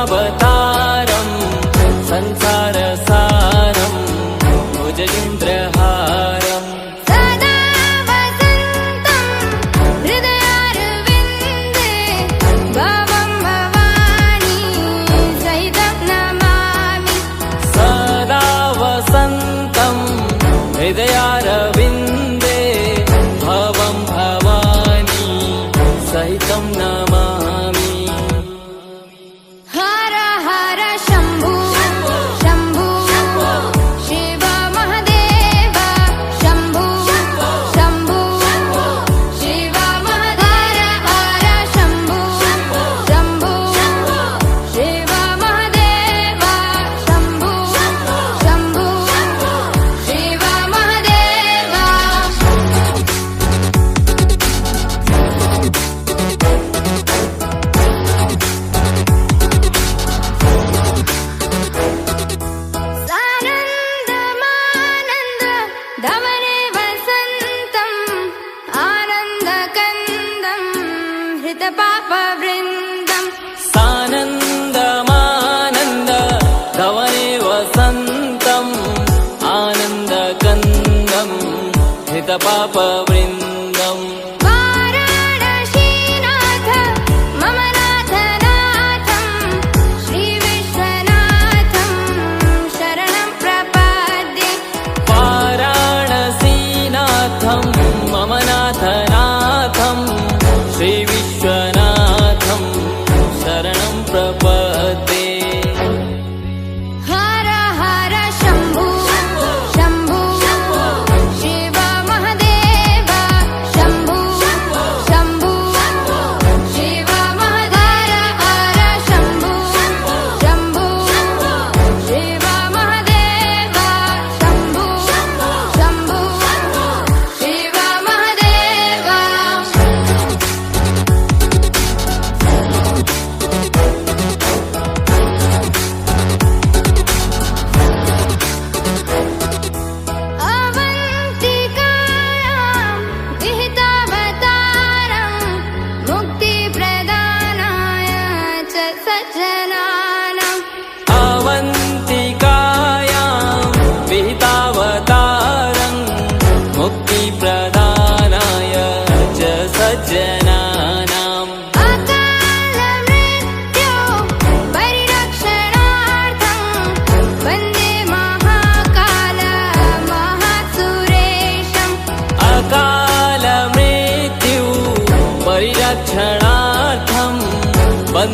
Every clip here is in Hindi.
अवता पापवृन्दम्। पारायणीनाथं मम नाथनाथं श्रीविश्वनाथं शरणं प्रपद्यं। पारायणसीनाथं मम नाथनाथं श्रीविश्वनाथं शरणं प्रपद्य।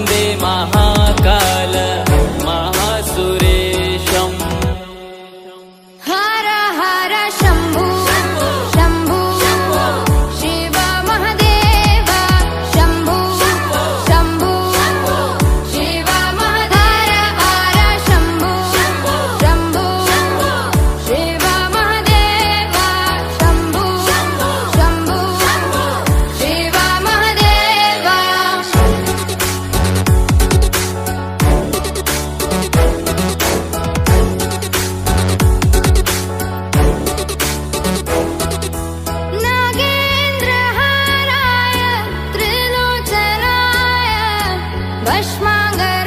वंदे महाकाल। Başmangır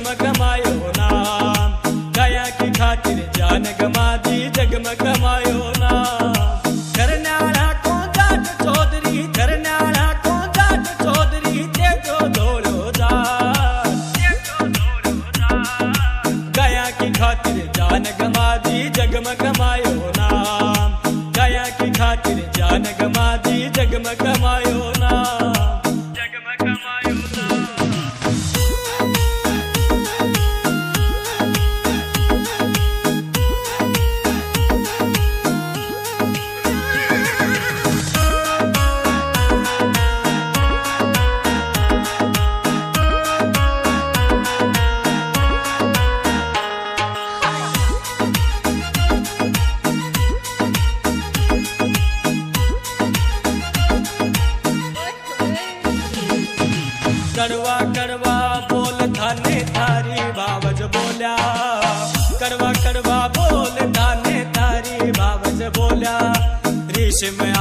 जगमगमायो नाम दया की खातिर जान दी जगमगमायो नाम धरनाड़ा को चौधरी धरनाड़ा चौधरी ते जो। दौड़ो दया की खातिर जान गमा दी जगमगमायो नाम तो तो दया की खातिर जान गमा दी जगमगमायो नाम कडवा करवा, बोल धने थारी बावज बोल्या। करवा करवा, बोल थाने थारी बावज बोल्या। ऋषि आग